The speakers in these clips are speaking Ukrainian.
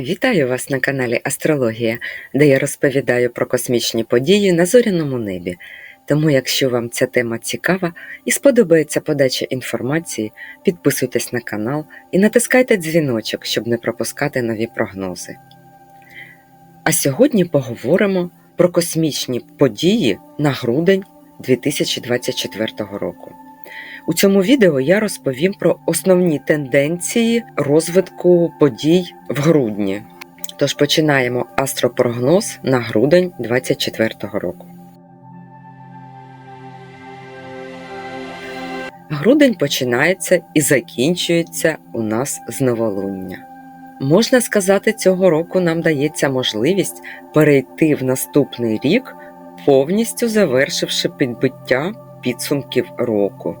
Вітаю вас на каналі Астрологія, де я розповідаю про космічні події на зоряному небі. Тому, якщо вам ця тема цікава і сподобається подача інформації, підписуйтесь на канал і натискайте дзвіночок, щоб не пропускати нові прогнози. А сьогодні поговоримо про космічні події на грудень 2024 року. У цьому відео я розповім про основні тенденції розвитку подій в грудні. Тож починаємо астропрогноз на грудень 2024 року. Грудень починається і закінчується у нас з новолуння. Можна сказати, цього року нам дається можливість перейти в наступний рік, повністю завершивши підбиття підсумків року.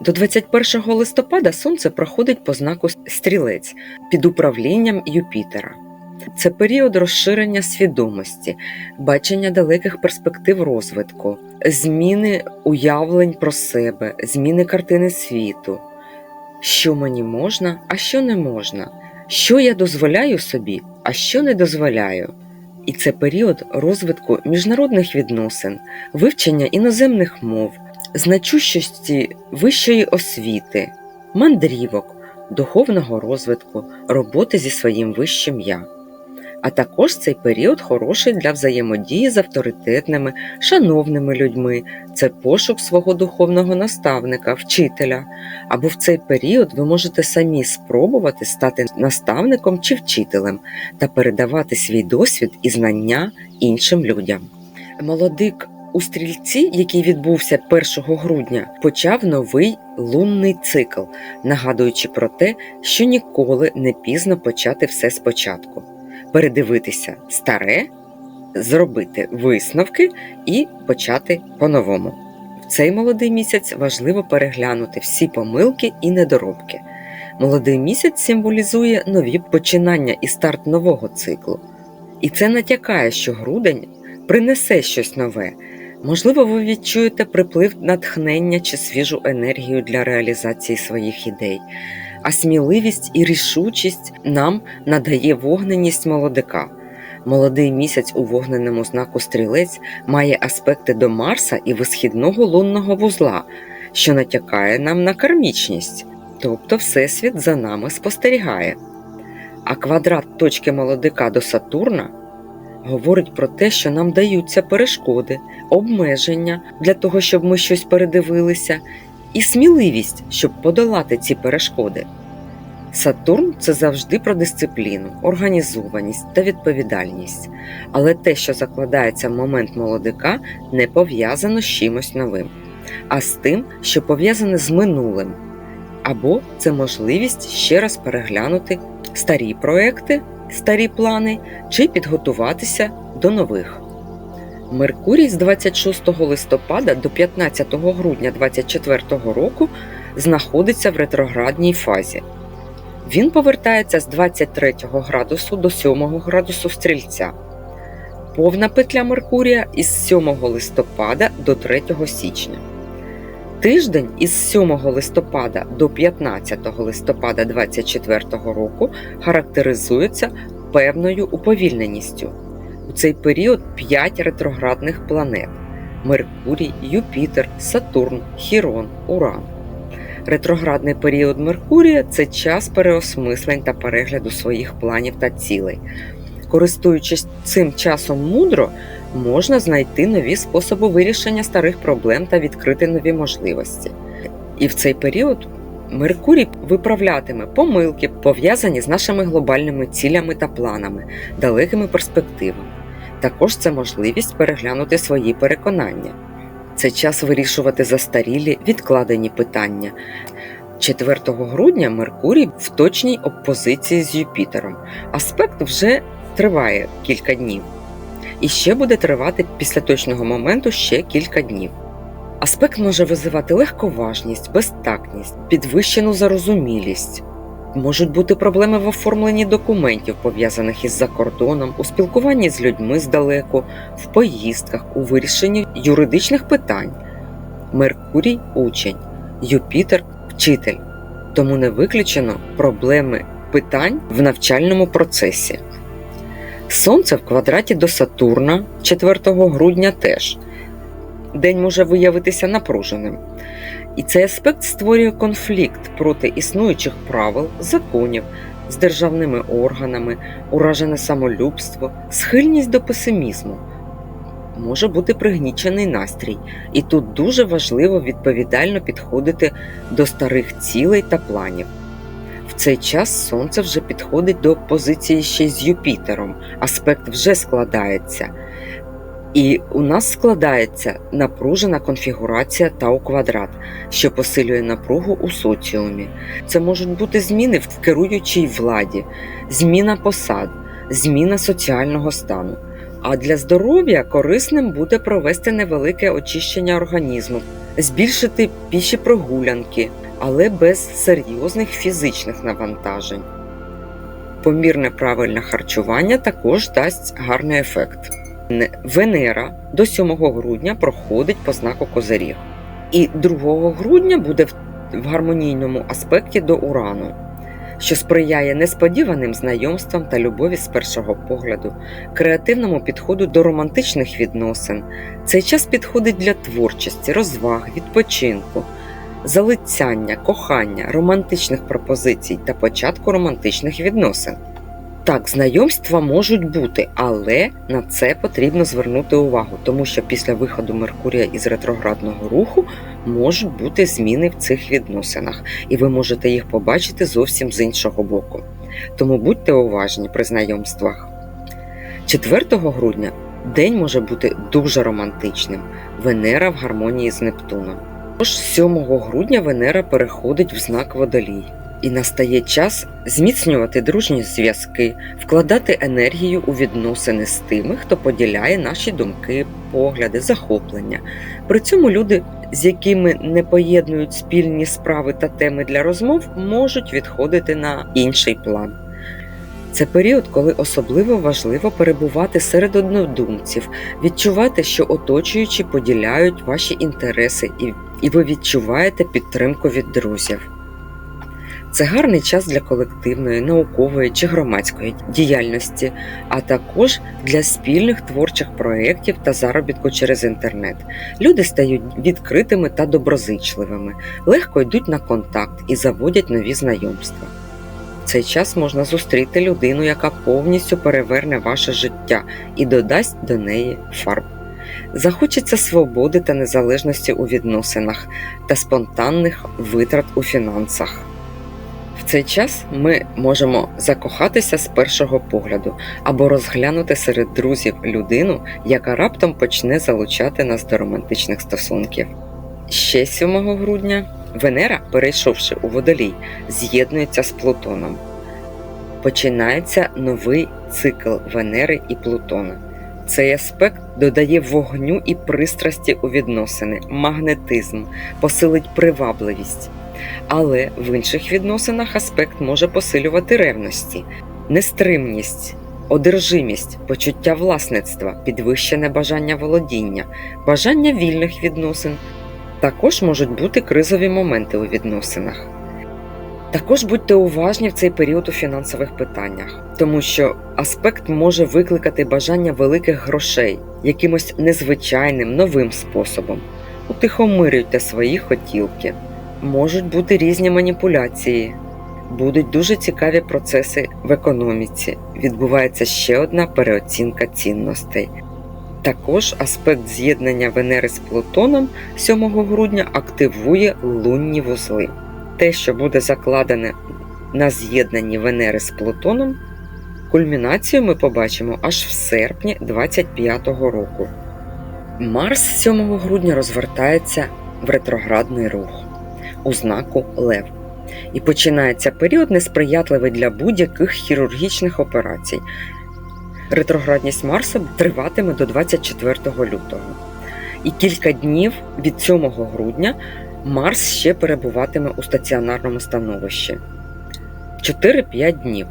До 21 листопада Сонце проходить по знаку стрілець під управлінням Юпітера. Це період розширення свідомості, бачення далеких перспектив розвитку, зміни уявлень про себе, зміни картини світу, що мені можна, а що не можна, що я дозволяю собі, а що не дозволяю. І це період розвитку міжнародних відносин, вивчення іноземних мов значущості вищої освіти, мандрівок, духовного розвитку, роботи зі своїм вищим я. А також цей період хороший для взаємодії з авторитетними, шановними людьми, це пошук свого духовного наставника, вчителя. Або в цей період ви можете самі спробувати стати наставником чи вчителем та передавати свій досвід і знання іншим людям. Молодик у стрільці, який відбувся 1 грудня, почав новий лунний цикл, нагадуючи про те, що ніколи не пізно почати все спочатку, передивитися старе, зробити висновки і почати по-новому. В цей молодий місяць важливо переглянути всі помилки і недоробки. Молодий місяць символізує нові починання і старт нового циклу. І це натякає, що грудень принесе щось нове, Можливо, ви відчуєте приплив натхнення чи свіжу енергію для реалізації своїх ідей, а сміливість і рішучість нам надає вогненість молодика. Молодий місяць у вогненому знаку стрілець має аспекти до Марса і висхідного лунного вузла, що натякає нам на кармічність, тобто Всесвіт за нами спостерігає. А квадрат точки молодика до Сатурна говорить про те, що нам даються перешкоди, обмеження для того, щоб ми щось передивилися, і сміливість, щоб подолати ці перешкоди. Сатурн це завжди про дисципліну, організованість та відповідальність, але те, що закладається в момент молодика, не пов'язано з чимось новим, а з тим, що пов'язане з минулим. Або це можливість ще раз переглянути старі проекти старі плани чи підготуватися до нових. Меркурій з 26 листопада до 15 грудня 2024 року знаходиться в ретроградній фазі. Він повертається з 23 градусу до 7 градусу стрільця. Повна петля Меркурія із 7 листопада до 3 січня. Тиждень із 7 листопада до 15 листопада 2024 року характеризується певною уповільненістю. У цей період 5 ретроградних планет Меркурій, Юпітер, Сатурн, Хірон, Уран. Ретроградний період Меркурія це час переосмислень та перегляду своїх планів та цілей. Користуючись цим часом мудро, можна знайти нові способи вирішення старих проблем та відкрити нові можливості. І в цей період Меркурій виправлятиме помилки, пов'язані з нашими глобальними цілями та планами, далекими перспективами. Також це можливість переглянути свої переконання. Це час вирішувати застарілі відкладені питання. 4 грудня Меркурій в точній опозиції з Юпітером. Аспект вже триває кілька днів і ще буде тривати після точного моменту ще кілька днів. Аспект може визивати легковажність, безтактність, підвищену зарозумілість. Можуть бути проблеми в оформленні документів, пов'язаних із закордоном, у спілкуванні з людьми здалеку, в поїздках, у вирішенні юридичних питань. Меркурій учень, Юпітер вчитель. Тому не виключено проблеми питань в навчальному процесі. Сонце в квадраті до Сатурна 4 грудня теж. День може виявитися напруженим. І цей аспект створює конфлікт проти існуючих правил, законів з державними органами, уражене самолюбство, схильність до песимізму. Може бути пригнічений настрій, і тут дуже важливо відповідально підходити до старих цілей та планів. Цей час Сонце вже підходить до позиції ще з Юпітером, аспект вже складається. І у нас складається напружена конфігурація тау квадрат, що посилює напругу у соціумі. Це можуть бути зміни в керуючій владі, зміна посад, зміна соціального стану. А для здоров'я корисним буде провести невелике очищення організму, збільшити піші прогулянки, але без серйозних фізичних навантажень. Помірне правильне харчування також дасть гарний ефект. Венера до 7 грудня проходить по знаку Козиріг. І 2 грудня буде в- гармонійному аспекті до Урану, що сприяє несподіваним знайомствам та любові з першого погляду, креативному підходу до романтичних відносин. Цей час підходить для творчості, розваг, відпочинку, залицяння, кохання, романтичних пропозицій та початку романтичних відносин. Так, знайомства можуть бути, але на це потрібно звернути увагу, тому що після виходу Меркурія із ретроградного руху можуть бути зміни в цих відносинах, і ви можете їх побачити зовсім з іншого боку. Тому будьте уважні при знайомствах. 4 грудня день може бути дуже романтичним. Венера в гармонії з Нептуном. Тож 7 грудня Венера переходить в знак Водолій. І настає час зміцнювати дружні зв'язки, вкладати енергію у відносини з тими, хто поділяє наші думки, погляди, захоплення. При цьому люди, з якими не поєднують спільні справи та теми для розмов, можуть відходити на інший план. Це період, коли особливо важливо перебувати серед однодумців, відчувати, що оточуючі поділяють ваші інтереси, і, і ви відчуваєте підтримку від друзів. Це гарний час для колективної, наукової чи громадської діяльності, а також для спільних творчих проєктів та заробітку через інтернет. Люди стають відкритими та доброзичливими, легко йдуть на контакт і заводять нові знайомства. Цей час можна зустріти людину, яка повністю переверне ваше життя і додасть до неї фарб. Захочеться свободи та незалежності у відносинах та спонтанних витрат у фінансах. В цей час ми можемо закохатися з першого погляду або розглянути серед друзів людину, яка раптом почне залучати нас до романтичних стосунків. Ще 7 грудня Венера, перейшовши у водолій, з'єднується з Плутоном. Починається новий цикл Венери і Плутона. Цей аспект додає вогню і пристрасті у відносини, магнетизм, посилить привабливість. Але в інших відносинах аспект може посилювати ревності, нестримність, одержимість, почуття власництва, підвищене бажання володіння, бажання вільних відносин. Також можуть бути кризові моменти у відносинах. Також будьте уважні в цей період у фінансових питаннях, тому що аспект може викликати бажання великих грошей якимось незвичайним новим способом. Утихомирюйте свої хотілки. Можуть бути різні маніпуляції, будуть дуже цікаві процеси в економіці. Відбувається ще одна переоцінка цінностей. Також аспект з'єднання Венери з Плутоном 7 грудня активує лунні вузли. Те, що буде закладене на з'єднанні Венери з Плутоном, кульмінацію ми побачимо аж в серпні 25-го року. Марс 7 грудня розвертається в ретроградний рух у знаку Лев. І починається період несприятливий для будь-яких хірургічних операцій. Ретроградність Марса триватиме до 24 лютого. І кілька днів від 7 грудня Марс ще перебуватиме у стаціонарному становищі 4-5 днів.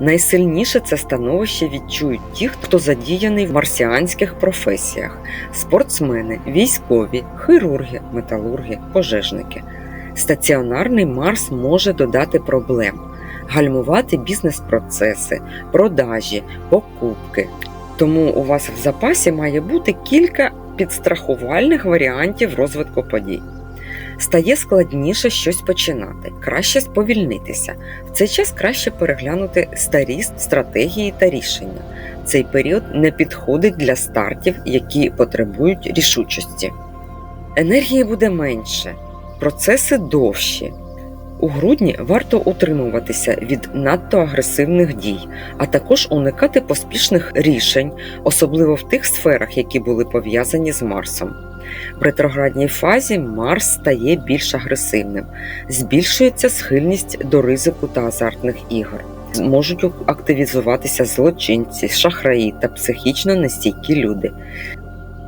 Найсильніше це становище відчують ті, хто задіяний в марсіанських професіях: спортсмени, військові, хірурги, металурги, пожежники. Стаціонарний Марс може додати проблем, гальмувати бізнес-процеси, продажі, покупки. Тому у вас в запасі має бути кілька підстрахувальних варіантів розвитку подій. Стає складніше щось починати, краще сповільнитися. В цей час краще переглянути старі стратегії та рішення. Цей період не підходить для стартів, які потребують рішучості. Енергії буде менше, процеси довші. У грудні варто утримуватися від надто агресивних дій, а також уникати поспішних рішень, особливо в тих сферах, які були пов'язані з Марсом. В ретроградній фазі Марс стає більш агресивним, збільшується схильність до ризику та азартних ігор. Можуть активізуватися злочинці, шахраї та психічно нестійкі люди.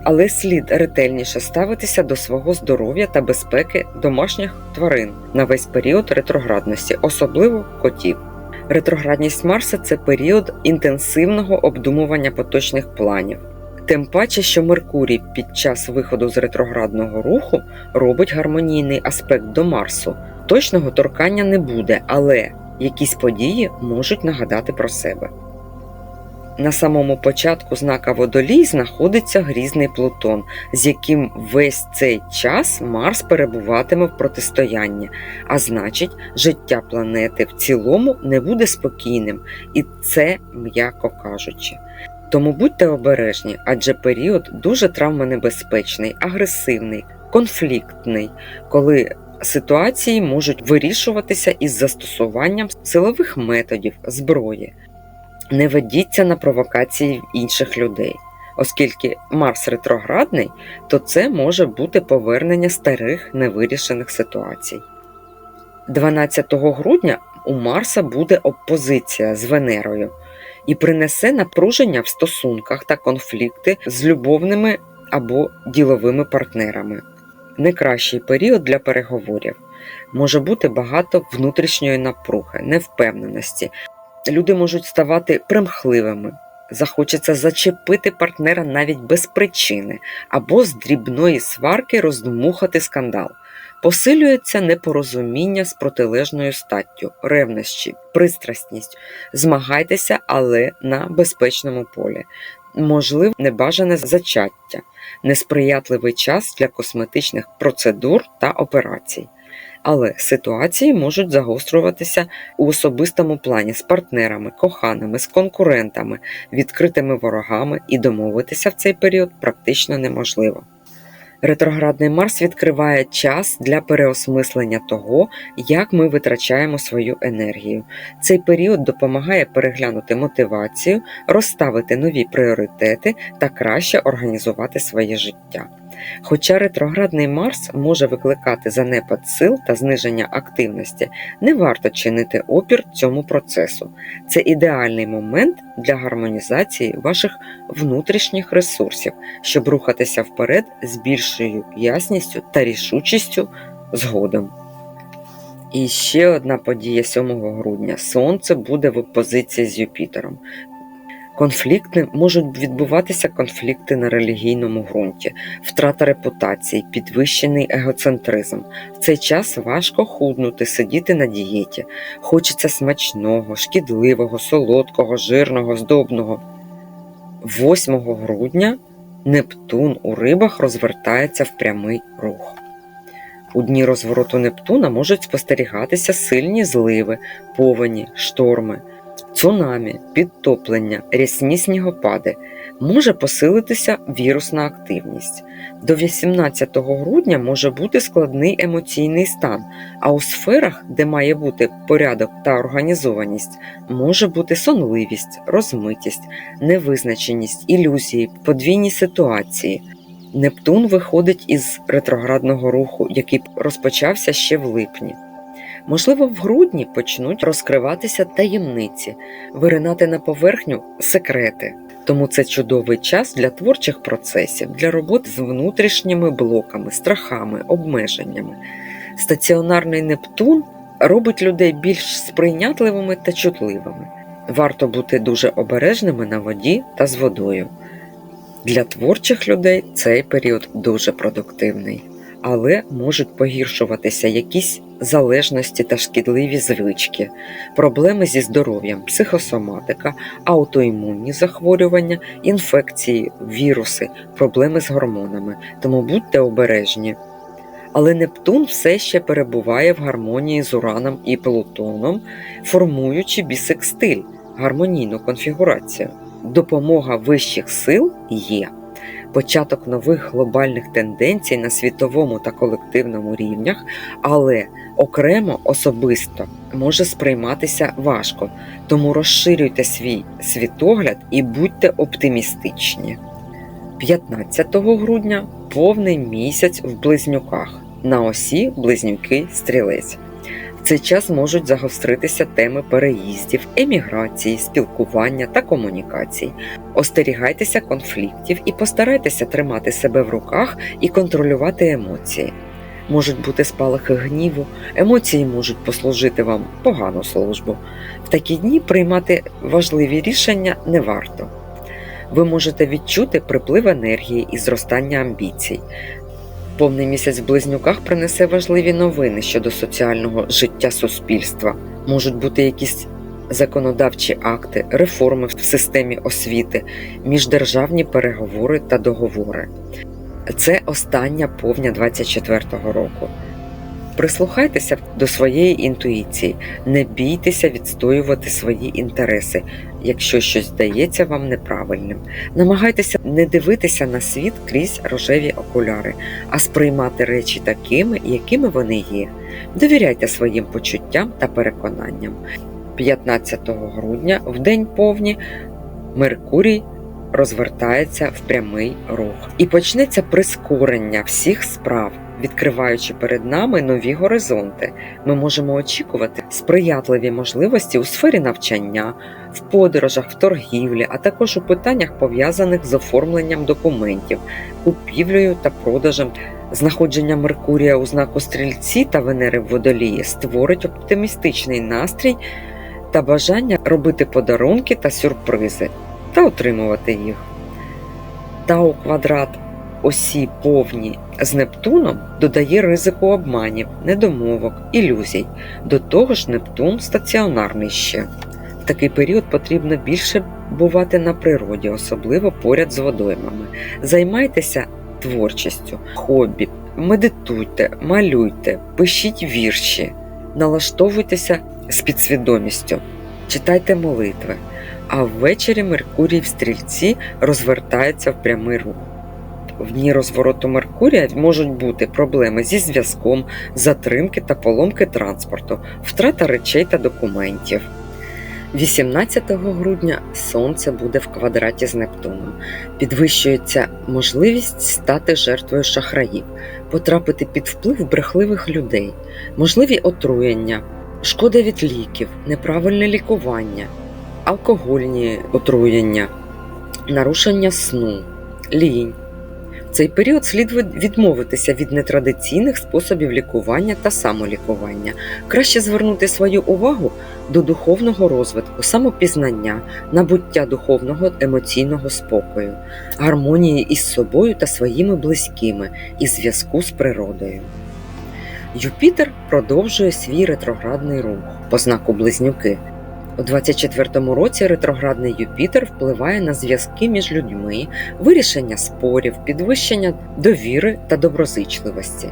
Але слід ретельніше ставитися до свого здоров'я та безпеки домашніх тварин на весь період ретроградності, особливо котів. Ретроградність Марса це період інтенсивного обдумування поточних планів. Тим паче, що Меркурій під час виходу з ретроградного руху робить гармонійний аспект до Марсу. Точного торкання не буде, але якісь події можуть нагадати про себе. На самому початку знака Водолій знаходиться грізний Плутон, з яким весь цей час Марс перебуватиме в протистоянні, а значить, життя планети в цілому не буде спокійним, і це м'яко кажучи. Тому будьте обережні, адже період дуже травмонебезпечний, агресивний, конфліктний, коли ситуації можуть вирішуватися із застосуванням силових методів, зброї. Не ведіться на провокації інших людей. Оскільки Марс ретроградний, то це може бути повернення старих невирішених ситуацій. 12 грудня у Марса буде опозиція з Венерою і принесе напруження в стосунках та конфлікти з любовними або діловими партнерами. Не кращий період для переговорів. Може бути багато внутрішньої напруги, невпевненості. Люди можуть ставати примхливими, захочеться зачепити партнера навіть без причини, або з дрібної сварки роздмухати скандал. Посилюється непорозуміння з протилежною статтю, ревнощі, пристрасність. Змагайтеся, але на безпечному полі. Можливо, небажане зачаття, несприятливий час для косметичних процедур та операцій. Але ситуації можуть загострюватися у особистому плані з партнерами, коханими, з конкурентами, відкритими ворогами і домовитися в цей період практично неможливо. Ретроградний Марс відкриває час для переосмислення того, як ми витрачаємо свою енергію. Цей період допомагає переглянути мотивацію, розставити нові пріоритети та краще організувати своє життя. Хоча ретроградний Марс може викликати занепад сил та зниження активності, не варто чинити опір цьому процесу. Це ідеальний момент для гармонізації ваших внутрішніх ресурсів, щоб рухатися вперед з більшою ясністю та рішучістю згодом. І ще одна подія 7 грудня: Сонце буде в опозиції з Юпітером. Конфлікти можуть відбуватися конфлікти на релігійному ґрунті, втрата репутації, підвищений егоцентризм. В цей час важко худнути, сидіти на дієті. Хочеться смачного, шкідливого, солодкого, жирного, здобного. 8 грудня Нептун у рибах розвертається в прямий рух. У дні розвороту Нептуна можуть спостерігатися сильні зливи, повені, шторми цунамі, підтоплення, рясні снігопади, може посилитися вірусна активність. До 18 грудня може бути складний емоційний стан, а у сферах, де має бути порядок та організованість, може бути сонливість, розмитість, невизначеність, ілюзії, подвійні ситуації. Нептун виходить із ретроградного руху, який розпочався ще в липні. Можливо, в грудні почнуть розкриватися таємниці, виринати на поверхню секрети. Тому це чудовий час для творчих процесів, для роботи з внутрішніми блоками, страхами, обмеженнями. Стаціонарний Нептун робить людей більш сприйнятливими та чутливими. Варто бути дуже обережними на воді та з водою. Для творчих людей цей період дуже продуктивний, але можуть погіршуватися якісь залежності та шкідливі звички, проблеми зі здоров'ям, психосоматика, аутоімунні захворювання, інфекції, віруси, проблеми з гормонами. Тому будьте обережні. Але Нептун все ще перебуває в гармонії з Ураном і Плутоном, формуючи бісекстиль, гармонійну конфігурацію. Допомога вищих сил є. Початок нових глобальних тенденцій на світовому та колективному рівнях, але окремо особисто може сприйматися важко, тому розширюйте свій світогляд і будьте оптимістичні. 15 грудня повний місяць в близнюках на осі близнюки стрілець. В цей час можуть загостритися теми переїздів, еміграції, спілкування та комунікацій. Остерігайтеся конфліктів і постарайтеся тримати себе в руках і контролювати емоції. Можуть бути спалахи гніву, емоції можуть послужити вам погану службу. В такі дні приймати важливі рішення не варто. Ви можете відчути приплив енергії і зростання амбіцій. Повний місяць в близнюках принесе важливі новини щодо соціального життя суспільства. Можуть бути якісь законодавчі акти, реформи в системі освіти, міждержавні переговори та договори. Це остання повня 24-го року. Прислухайтеся до своєї інтуїції, не бійтеся відстоювати свої інтереси, якщо щось здається вам неправильним. Намагайтеся не дивитися на світ крізь рожеві окуляри, а сприймати речі такими, якими вони є. Довіряйте своїм почуттям та переконанням. 15 грудня, в день повні, Меркурій розвертається в прямий рух і почнеться прискорення всіх справ. Відкриваючи перед нами нові горизонти, ми можемо очікувати сприятливі можливості у сфері навчання, в подорожах, в торгівлі, а також у питаннях, пов'язаних з оформленням документів, купівлею та продажем. Знаходження Меркурія у знаку стрільці та Венери в водолії створить оптимістичний настрій та бажання робити подарунки та сюрпризи та отримувати їх. Тау квадрат осі повні з Нептуном додає ризику обманів, недомовок, ілюзій. До того ж, Нептун стаціонарний ще. В такий період потрібно більше бувати на природі, особливо поряд з водоймами. Займайтеся творчістю, хобі, медитуйте, малюйте, пишіть вірші, налаштовуйтеся з підсвідомістю, читайте молитви. А ввечері Меркурій в стрільці розвертається в прямий рух. В дні розвороту Меркурія можуть бути проблеми зі зв'язком, затримки та поломки транспорту, втрата речей та документів. 18 грудня Сонце буде в квадраті з Нептуном. Підвищується можливість стати жертвою шахраїв, потрапити під вплив брехливих людей, можливі отруєння, шкода від ліків, неправильне лікування, алкогольні отруєння, нарушення сну, лінь. В цей період слід відмовитися від нетрадиційних способів лікування та самолікування. Краще звернути свою увагу до духовного розвитку, самопізнання, набуття духовного емоційного спокою, гармонії із собою та своїми близькими і зв'язку з природою. Юпітер продовжує свій ретроградний рух по знаку Близнюки. У 24-му році ретроградний Юпітер впливає на зв'язки між людьми, вирішення спорів, підвищення довіри та доброзичливості.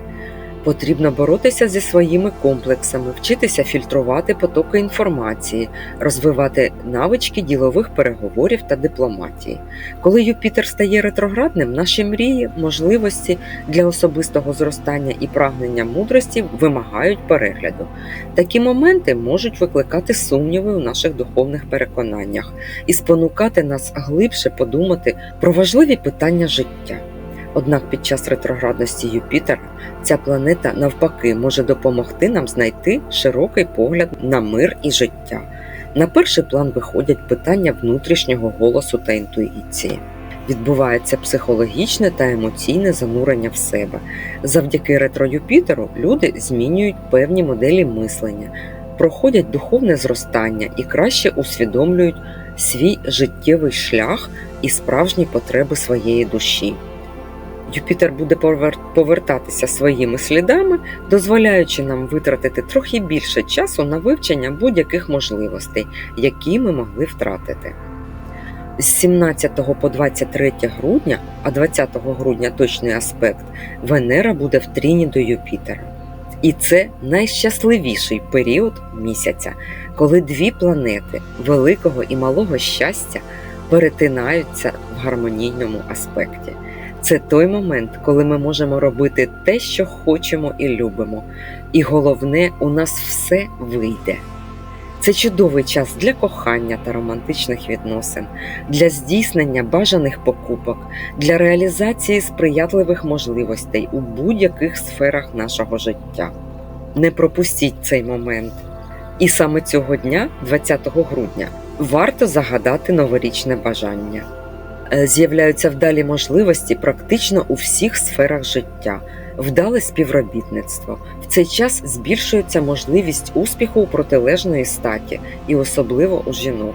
Потрібно боротися зі своїми комплексами, вчитися фільтрувати потоки інформації, розвивати навички ділових переговорів та дипломатії. Коли Юпітер стає ретроградним, наші мрії, можливості для особистого зростання і прагнення мудрості вимагають перегляду. Такі моменти можуть викликати сумніви у наших духовних переконаннях і спонукати нас глибше подумати про важливі питання життя. Однак під час ретроградності Юпітера ця планета навпаки може допомогти нам знайти широкий погляд на мир і життя. На перший план виходять питання внутрішнього голосу та інтуїції. Відбувається психологічне та емоційне занурення в себе. Завдяки ретро Юпітеру люди змінюють певні моделі мислення, проходять духовне зростання і краще усвідомлюють свій життєвий шлях і справжні потреби своєї душі. Юпітер буде повертатися своїми слідами, дозволяючи нам витратити трохи більше часу на вивчення будь-яких можливостей, які ми могли втратити. З 17 по 23 грудня, а 20 грудня точний аспект, Венера буде в тріні до Юпітера. І це найщасливіший період місяця, коли дві планети великого і малого щастя перетинаються в гармонійному аспекті. Це той момент, коли ми можемо робити те, що хочемо і любимо. І головне, у нас все вийде. Це чудовий час для кохання та романтичних відносин, для здійснення бажаних покупок, для реалізації сприятливих можливостей у будь-яких сферах нашого життя. Не пропустіть цей момент. І саме цього дня, 20 грудня, варто загадати новорічне бажання. Е, З'являються вдалі можливості практично у всіх сферах життя, вдале співробітництво. В цей час збільшується можливість успіху у протилежної статі, і особливо у жінок,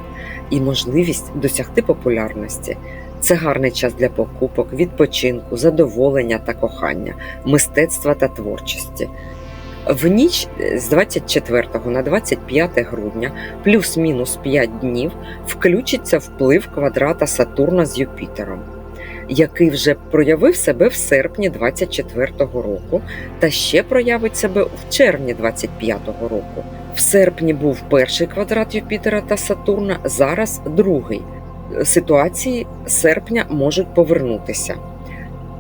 і можливість досягти популярності. Це гарний час для покупок, відпочинку, задоволення та кохання, мистецтва та творчості. В ніч е, з 24 на 25 грудня, плюс-мінус 5 днів, включиться вплив квадрата Сатурна з Юпітером, який вже проявив себе в серпні 24-го року та ще проявить себе в червні 25-го року. В серпні був перший квадрат Юпітера та Сатурна, зараз другий. Ситуації серпня можуть повернутися.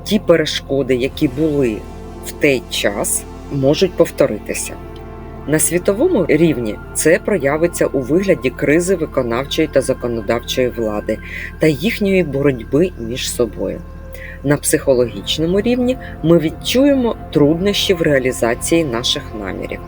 Ті перешкоди, які були в той час, можуть повторитися. На світовому рівні це проявиться у вигляді кризи виконавчої та законодавчої влади та їхньої боротьби між собою. На психологічному рівні ми відчуємо труднощі в реалізації наших намірів.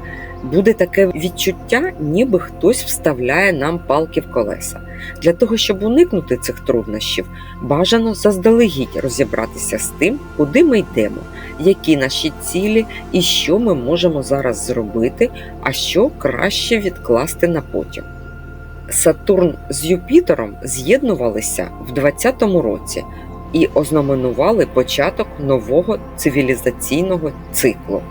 Буде таке відчуття, ніби хтось вставляє нам палки в колеса. Для того, щоб уникнути цих труднощів, бажано заздалегідь розібратися з тим, куди ми йдемо, які наші цілі і що ми можемо зараз зробити, а що краще відкласти на потім. Сатурн з Юпітером з'єднувалися в 20-му році і ознаменували початок нового цивілізаційного циклу.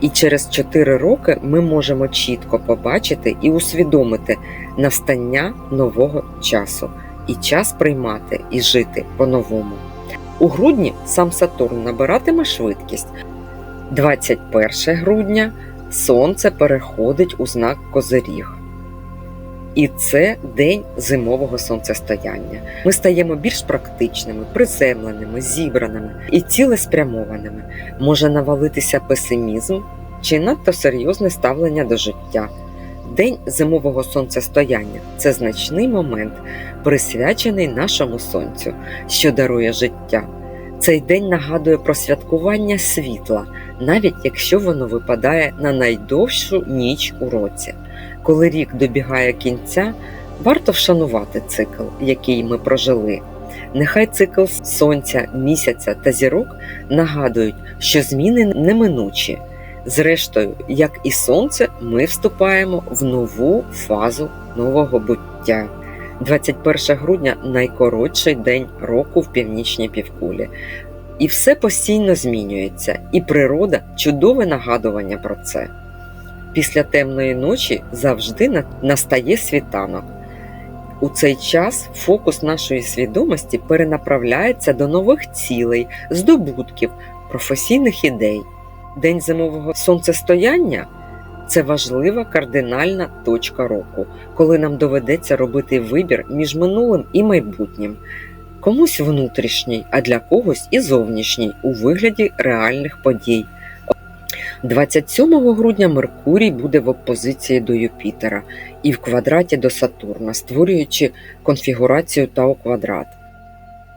І через 4 роки ми можемо чітко побачити і усвідомити настання нового часу, і час приймати і жити по-новому. У грудні сам Сатурн набиратиме швидкість. 21 грудня Сонце переходить у знак Козиріг. І це день зимового сонцестояння. Ми стаємо більш практичними, приземленими, зібраними і цілеспрямованими. Може навалитися песимізм чи надто серйозне ставлення до життя. День зимового сонцестояння це значний момент, присвячений нашому сонцю, що дарує життя. Цей день нагадує про святкування світла, навіть якщо воно випадає на найдовшу ніч у році. Коли рік добігає кінця, варто вшанувати цикл, який ми прожили. Нехай цикл сонця, місяця та зірок нагадують, що зміни неминучі. Зрештою, як і сонце, ми вступаємо в нову фазу нового буття. 21 грудня найкоротший день року в північній півкулі. І все постійно змінюється, і природа чудове нагадування про це. Після темної ночі завжди настає світанок. У цей час фокус нашої свідомості перенаправляється до нових цілей, здобутків, професійних ідей. День зимового сонцестояння це важлива кардинальна точка року, коли нам доведеться робити вибір між минулим і майбутнім. Комусь внутрішній, а для когось і зовнішній у вигляді реальних подій. 27 грудня Меркурій буде в опозиції до Юпітера і в квадраті до Сатурна, створюючи конфігурацію Тау квадрат.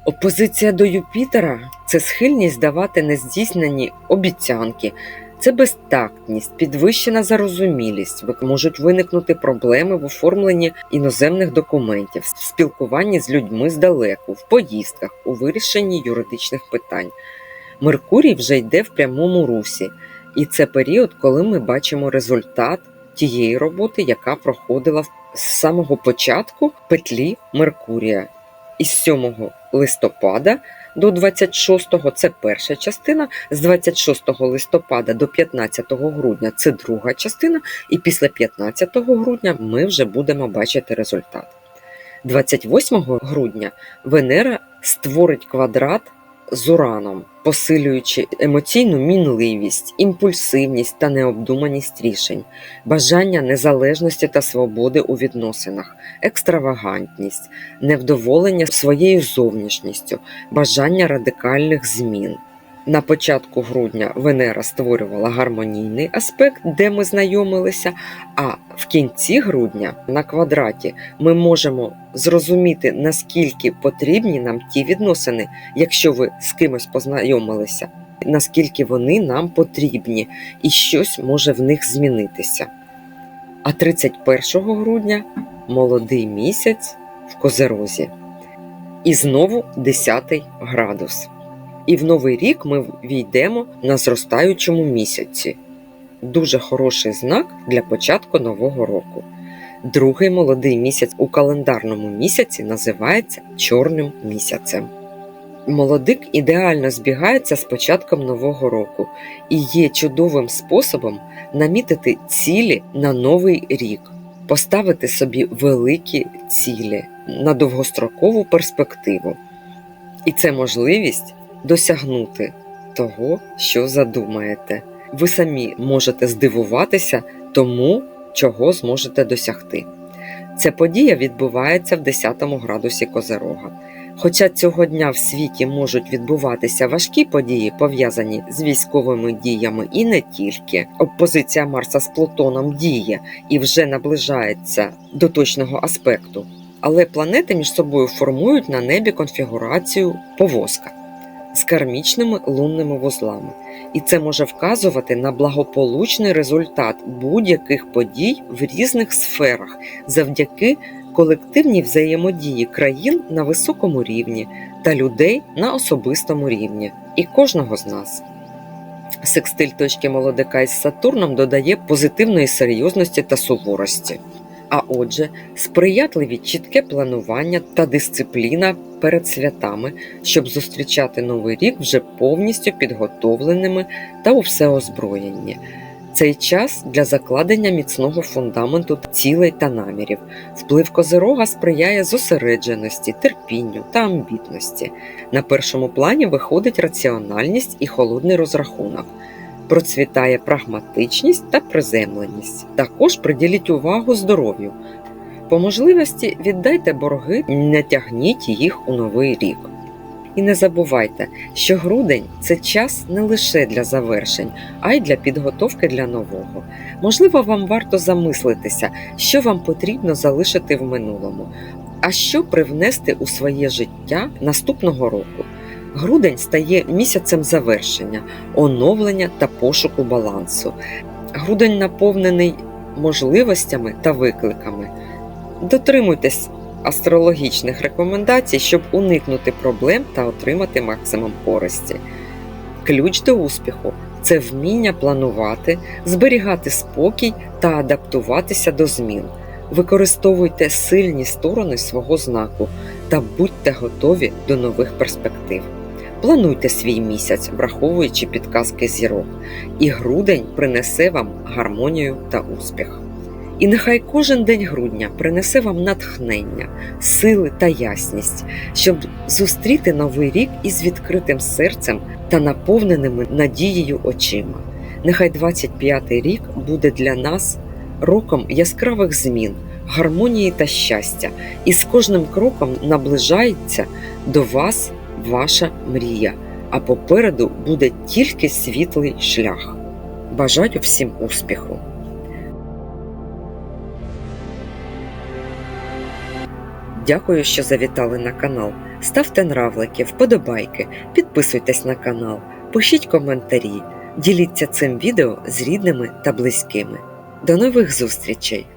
Опозиція до Юпітера це схильність давати нездійснені обіцянки, це безтактність, підвищена зарозумілість, можуть виникнути проблеми в оформленні іноземних документів, в спілкуванні з людьми здалеку, в поїздках, у вирішенні юридичних питань. Меркурій вже йде в прямому русі, і це період, коли ми бачимо результат тієї роботи, яка проходила з самого початку петлі Меркурія. Із 7 листопада до 26 це перша частина, з 26 листопада до 15 грудня це друга частина, і після 15 грудня ми вже будемо бачити результат. 28 грудня Венера створить квадрат з Ураном, посилюючи емоційну мінливість, імпульсивність та необдуманість рішень, бажання незалежності та свободи у відносинах, екстравагантність, невдоволення своєю зовнішністю, бажання радикальних змін. На початку грудня Венера створювала гармонійний аспект, де ми знайомилися, а в кінці грудня на квадраті ми можемо зрозуміти, наскільки потрібні нам ті відносини, якщо ви з кимось познайомилися, наскільки вони нам потрібні, і щось може в них змінитися. А 31 грудня молодий місяць в Козерозі. І знову 10 градус. І в новий рік ми війдемо на зростаючому місяці. Дуже хороший знак для початку нового року. Другий молодий місяць у календарному місяці називається чорним місяцем. Молодик ідеально збігається з початком нового року і є чудовим способом намітити цілі на новий рік, поставити собі великі цілі на довгострокову перспективу. І це можливість досягнути того, що задумаєте. Ви самі можете здивуватися тому, чого зможете досягти. Ця подія відбувається в 10 градусі Козерога. Хоча цього дня в світі можуть відбуватися важкі події, пов'язані з військовими діями, і не тільки опозиція Марса з Плутоном діє і вже наближається до точного аспекту, але планети між собою формують на небі конфігурацію повозка з кармічними лунними вузлами, і це може вказувати на благополучний результат будь-яких подій в різних сферах завдяки колективній взаємодії країн на високому рівні та людей на особистому рівні і кожного з нас. Секстиль точки молодика із Сатурном додає позитивної серйозності та суворості. А отже, сприятливі чітке планування та дисципліна перед святами, щоб зустрічати новий рік вже повністю підготовленими та у всеозброєнні. Цей час для закладення міцного фундаменту цілей та намірів. Вплив козирога сприяє зосередженості, терпінню та амбітності. На першому плані виходить раціональність і холодний розрахунок процвітає прагматичність та приземленість. Також приділіть увагу здоров'ю. По можливості віддайте борги, не тягніть їх у новий рік. І не забувайте, що грудень це час не лише для завершень, а й для підготовки для нового. Можливо, вам варто замислитися, що вам потрібно залишити в минулому, а що привнести у своє життя наступного року. Грудень стає місяцем завершення, оновлення та пошуку балансу. Грудень наповнений можливостями та викликами. Дотримуйтесь астрологічних рекомендацій, щоб уникнути проблем та отримати максимум користі. Ключ до успіху це вміння планувати, зберігати спокій та адаптуватися до змін. Використовуйте сильні сторони свого знаку та будьте готові до нових перспектив. Плануйте свій місяць, враховуючи підказки зірок, і грудень принесе вам гармонію та успіх. І нехай кожен день грудня принесе вам натхнення, сили та ясність, щоб зустріти новий рік із відкритим серцем та наповненими надією очима. Нехай 25-й рік буде для нас роком яскравих змін, гармонії та щастя, і з кожним кроком наближається до вас ваша мрія, а попереду буде тільки світлий шлях. Бажаю всім успіху! Дякую, що завітали на канал. Ставте нравлики, вподобайки, підписуйтесь на канал, пишіть коментарі, діліться цим відео з рідними та близькими. До нових зустрічей!